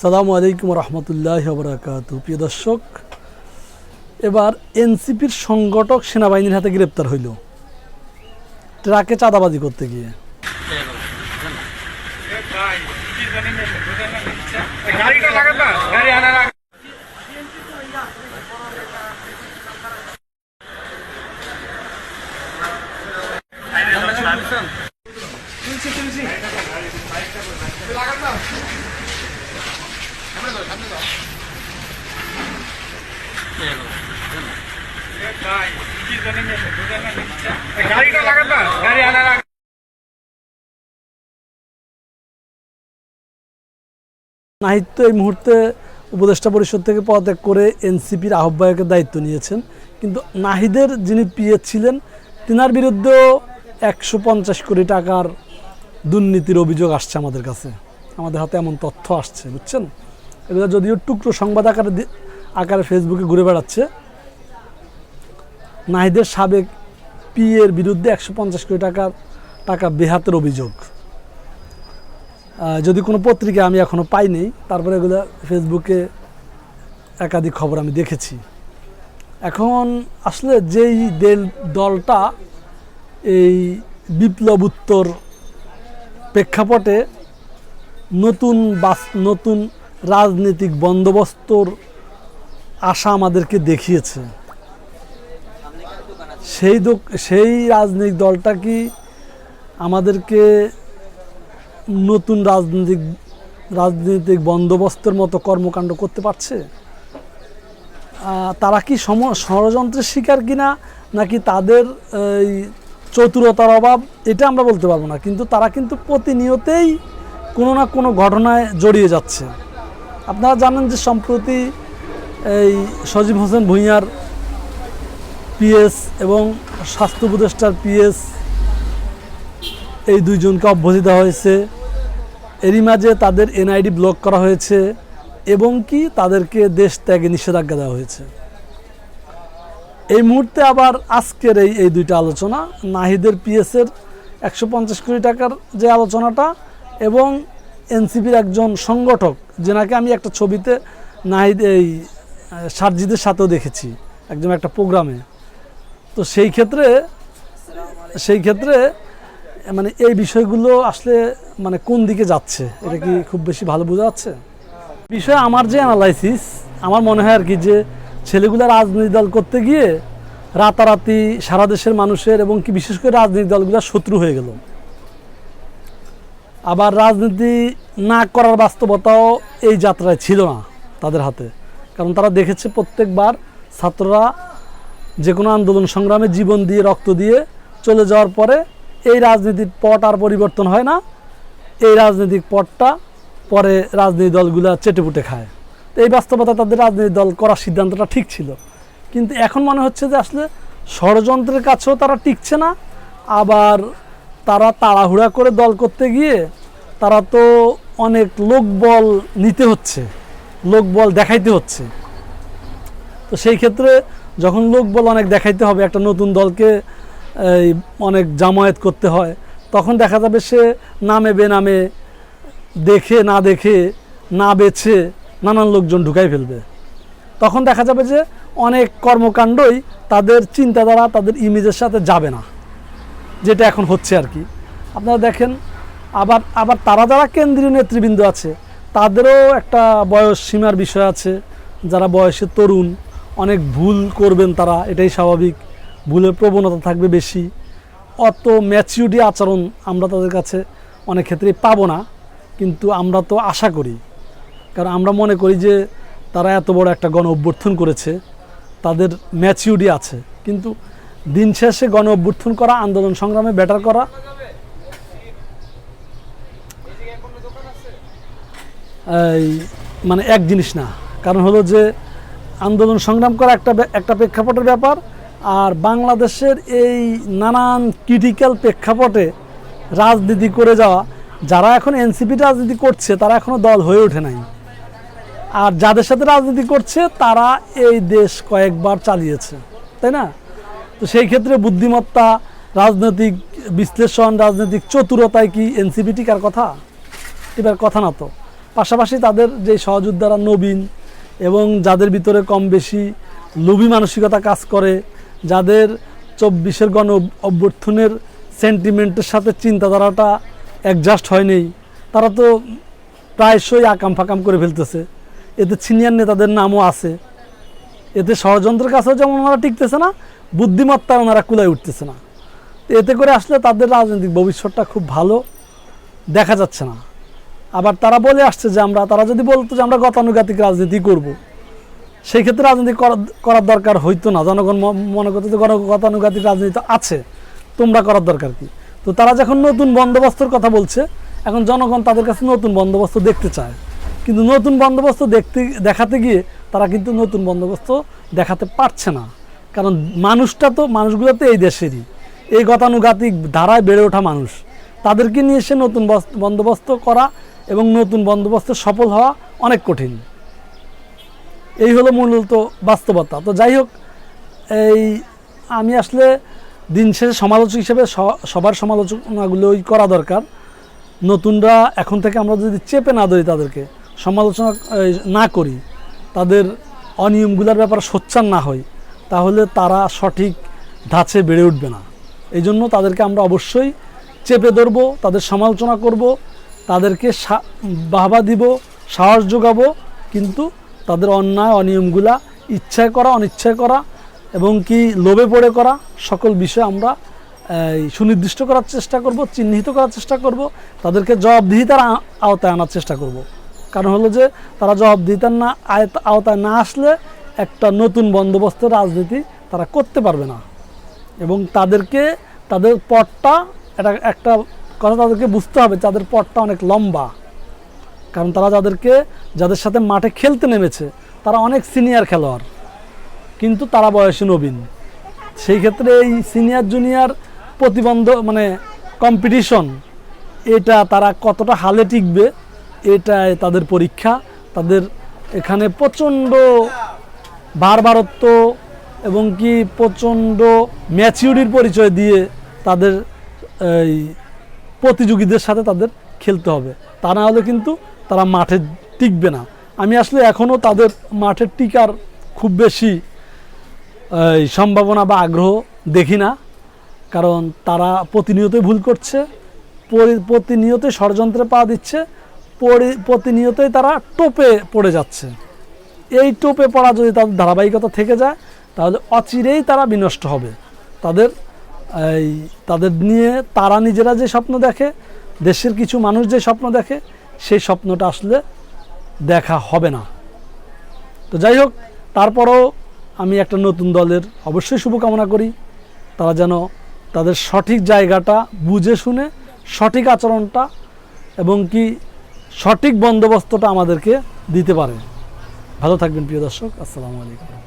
সালামু আলাইকুম রহমতুল্লাহ বরাকাত প্রিয় দর্শক, এবার এনসিপির সংগঠক সেনাবাহিনীর হাতে গ্রেপ্তার হইল। ট্রাকে চাঁদাবাজি করতে গিয়ে। গাড়িটা লাগান না গাড়ি আনা না নাহিদ তো এই মুহূর্তে উপদেষ্টা পরিষদ থেকে পদত্যাগ করে এনসিপির আহ্বায়কের দায়িত্ব নিয়েছেন। কিন্তু নাহিদের যিনি পিএ ছিলেন, তিনার বিরুদ্ধেও একশো পঞ্চাশ কোটি টাকার দুর্নীতির অভিযোগ আসছে আমাদের কাছে। আমাদের হাতে এমন তথ্য আসছে, বুঝছেন? এগুলো যদিও টুকরো সংবাদ আকারে আকারে ফেসবুকে ঘুরে বেড়াচ্ছে। নাহিদের সাবেক পিএর বিরুদ্ধে একশো পঞ্চাশ কোটি টাকার টাকা বেহাতের অভিযোগ। যদি কোনো পত্রিকা আমি এখনও পাইনি, তারপরে এগুলো ফেসবুকে একাধিক খবর আমি দেখেছি। এখন আসলে যেই দেল দলটা এই বিপ্লব উত্তর প্রেক্ষাপটে নতুন বাস নতুন রাজনৈতিক বন্দোবস্তর আশা আমাদেরকে দেখিয়েছে। সেই সেই রাজনৈতিক দলটা কি আমাদেরকে নতুন রাজনৈতিক রাজনৈতিক বন্দোবস্তের মতো কর্মকাণ্ড করতে পারছে? তারা কি সম, ষড়যন্ত্রের শিকার কিনা, নাকি তাদের, এই চতুরতার অভাব, এটা আমরা বলতে পারব না। কিন্তু তারা কিন্তু প্রতিনিয়তেই কোনো না কোনো ঘটনায় জড়িয়ে যাচ্ছে। আপনারা জানেন যে সম্প্রতি এই সজীব হোসেন ভূঁইয়ার পিএস এবং স্বাস্থ্য উপদেষ্টার পিএস এই দুইজনকে অব্যাহতি দেওয়া হয়েছে। এরই মাঝে তাদের এনআইডি ব্লক করা হয়েছে এবং কি তাদেরকে দেশ ত্যাগে নিষেধাজ্ঞা দেওয়া হয়েছে। এই মুহূর্তে আবার আজকের এই এই দুইটা আলোচনা, নাহিদের পিএসের একশো পঞ্চাশ কোটি টাকার যে আলোচনাটা এবং এনসিপির একজন সংগঠক, যেনাকে আমি একটা ছবিতে নাহিদ, এই, সারজিদের সাথেও দেখেছি একজন একটা প্রোগ্রামে। তো সেই ক্ষেত্রে সেই ক্ষেত্রে মানে এই বিষয়গুলো আসলে মানে কোন দিকে যাচ্ছে, এটা কি খুব বেশি ভালো বোঝা যাচ্ছে? বিষয়ে আমার যে অ্যানালাইসিস আমার মনে হয় আর কি যে, ছেলেগুলো রাজনৈতিক দল করতে গিয়ে রাতারাতি সারা দেশের মানুষের এবং কি বিশেষ করে রাজনৈতিক দলগুলো শত্রু হয়ে গেল। আবার রাজনীতি না করার বাস্তবতাও এই যাত্রায় ছিল না তাদের হাতে। কারণ তারা দেখেছে প্রত্যেকবার ছাত্ররা যে কোনো আন্দোলন সংগ্রামে জীবন দিয়ে, রক্ত দিয়ে চলে যাওয়ার পরে এই রাজনীতির পট আর পরিবর্তন হয় না। এই রাজনৈতিক পটটা পরে রাজনৈতিক দলগুলো চেটেপুটে খায়। তো এই বাস্তবতা তাদের রাজনৈতিক দল করার সিদ্ধান্তটা ঠিক ছিল। কিন্তু এখন মনে হচ্ছে যে আসলে ষড়যন্ত্রের কাছেও তারা টিকছে না। আবার তারা তাড়াহুড়া করে দল করতে গিয়ে তারা তো অনেক লোকবল নিতে হচ্ছে লোকবল দেখাইতে হচ্ছে। তো সেই ক্ষেত্রে যখন লোকবল অনেক দেখাইতে হবে, একটা নতুন দলকে, এই, অনেক জামায়াত করতে হয়, তখন দেখা যাবে সে নামে বেনামে দেখে, না দেখে, না বেছে নানান লোকজন ঢুকাই ফেলবে। তখন দেখা যাবে যে অনেক কর্মকাণ্ডই তাদের চিন্তাধারা, তাদের ইমেজের সাথে যাবে না। যেটা এখন হচ্ছে আর কি। আপনারা দেখেন, আবার আবার তারা যারা কেন্দ্রীয় নেতৃবৃন্দ আছে, তাদেরও একটা বয়স সীমার বিষয় আছে। যারা বয়সে তরুণ, অনেক ভুল করবেন তারা, এটাই স্বাভাবিক। ভুলের প্রবণতা থাকবে বেশি। অত ম্যাচিউরিটি আচরণ আমরা তাদের কাছে অনেক ক্ষেত্রেই পাবো না। কিন্তু আমরা তো আশা করি। কারণ আমরা মনে করি যে, তারা এত বড় একটা গণ অভ্যর্থন করেছে। তাদের ম্যাচিউরিটি আছে। কিন্তু দিন শেষে গণ অভ্যর্থন করা, আন্দোলন সংগ্রামে ব্যাটার করা। এই মানে এক জিনিস না, কারণ হলো যে আন্দোলন সংগ্রাম করা একটা একটা প্রেক্ষাপটের ব্যাপার, আর বাংলাদেশের এই নানান ক্রিটিক্যাল প্রেক্ষাপটে রাজনীতি করে যাওয়া, যারা এখন এনসিপি রাজনীতি করছে, তারা এখনও দল হয়ে ওঠে নাই। আর যাদের সাথে রাজনীতি করছে, তারা এই দেশ কয়েকবার চালিয়েছে, তাই না? তো সেই ক্ষেত্রে বুদ্ধিমত্তা, রাজনৈতিক বিশ্লেষণ, রাজনৈতিক চতুরতায় কি এনসিপি টিকার কথা? এবার কথা না তো। পাশাপাশি তাদের যে সহযোদ্ধারা নবীন এবং যাদের ভিতরে কম বেশি লোভী মানসিকতা কাজ করে, যাদের চব্বিশের গণ অভ্যর্থনের সেন্টিমেন্টের সাথে চিন্তাধারাটা অ্যাডজাস্ট হয়নি তারা তো প্রায়শই আকাম ফাকাম করে ফেলতেছে। এতে সিনিয়র নেতাদের নামও আছে। এতে ষড়যন্ত্রের কাছেও যেমন ওনারা টিকতেছে না বুদ্ধিমত্তা ওনারা কুলায় উঠতেছে না। এতে করে আসলে তাদের রাজনৈতিক ভবিষ্যৎটা খুব ভালো দেখা যাচ্ছে না। আবার তারা বলে আসছে যে আমরা, তারা যদি বলতো যে আমরা গতানুগাতিক রাজনীতি করব। সেই ক্ষেত্রে রাজনীতি করার দরকার হইতো না। জনগণ মনে করতো যে গতানুগতিক রাজনীতি আছে, তোমরা করার দরকার কি? তো তারা যখন নতুন বন্দোবস্তর কথা বলছে, এখন জনগণ তাদের কাছে নতুন বন্দোবস্ত দেখতে চায়। কিন্তু নতুন বন্দোবস্ত দেখতে, দেখাতে গিয়ে তারা কিন্তু নতুন বন্দোবস্ত দেখাতে পারছে না। কারণ মানুষটা তো, মানুষগুলো তো এই দেশেরই। এই গতানুগাতিক ধারায় বেড়ে ওঠা মানুষ। তাদেরকে নিয়ে এসে নতুন বন্দোবস্ত করা এবং নতুন বন্দোবস্তে সফল হওয়া অনেক কঠিন। এই হলো মূলত বাস্তবতা। তো যাই হোক, এই আমি আসলে দিন শেষে সমালোচক হিসেবে সবার সমালোচনাগুলোই করা দরকার। নতুনরা এখন থেকে আমরা যদি চেপে না ধরি তাদেরকে সমালোচনা না করি, তাদের অনিয়মগুলোর ব্যাপারে সোচ্চার না হই, তাহলে তারা সঠিক ধাঁচে বেড়ে উঠবে না। এই জন্য তাদেরকে আমরা অবশ্যই চেপে ধরবো, তাদের সমালোচনা করব, তাদেরকে বাহবা দিব, সাহস যোগাবো, কিন্তু তাদের অন্যায়, অনিয়মগুলা ইচ্ছায় করা, অনিচ্ছায় করা এবং কি লোভে পড়ে করা সকল বিষয় আমরা সুনির্দিষ্ট করার চেষ্টা করব, চিহ্নিত করার চেষ্টা করব, তাদেরকে জবাবদিহিতার আওতায় আনার চেষ্টা করব। কারণ হলো যে তারা জবাব জবাবদিহিতার না আয়ত- আওতায় না আসলে একটা নতুন বন্দোবস্তের রাজনীতি তারা করতে পারবে না। এবং তাদেরকে, তাদের পথটা এটা একটা কথা তাদেরকে বুঝতে হবে তাদের পথটা অনেক লম্বা। কারণ তারা যাদেরকে, যাদের সাথে মাঠে খেলতে নেমেছে, তারা অনেক সিনিয়র খেলোয়াড়। কিন্তু তারা বয়সে নবীন। সেই ক্ষেত্রে এই সিনিয়র, জুনিয়র প্রতিবন্ধ মানে কম্পিটিশন এটা তারা কতটা হালে টিকবে এটাই তাদের পরীক্ষা। তাদের এখানে প্রচণ্ড বারবারত্ব এবং কি প্রচণ্ড ম্যাচিউরির পরিচয় দিয়ে তাদের এই প্রতিযোগীদের সাথে তাদের খেলতে হবে। তা না হলে কিন্তু তারা মাঠে টিকবে না। আমি আসলে এখনও তাদের মাঠে টিকার খুব বেশি সম্ভাবনা বা আগ্রহ দেখি না। কারণ তারা প্রতিনিয়তই ভুল করছে, পরি- প্রতিনিয়তই ষড়যন্ত্রে পা দিচ্ছে। প্রতিনিয়তই তারা টোপে পড়ে যাচ্ছে। এই টোপে পড়া যদি তাদের ধারাবাহিকতা থেকে যায়, তাহলে অচিরেই তারা বিনষ্ট হবে। তাদের, এই, তাদের নিয়ে তারা নিজেরা যে স্বপ্ন দেখে, দেশের কিছু মানুষ যে স্বপ্ন দেখে, সেই স্বপ্নটা আসলে দেখা হবে না। তো যাই হোক, তারপরও আমি একটা নতুন দলের অবশ্যই শুভকামনা করি। তারা যেন তাদের সঠিক জায়গাটা বুঝে শুনে, সঠিক আচরণটা এবং কি সঠিক বন্দোবস্তটা আমাদেরকে দিতে পারে। ভালো থাকবেন প্রিয় দর্শক আসসালামু আলাইকুম।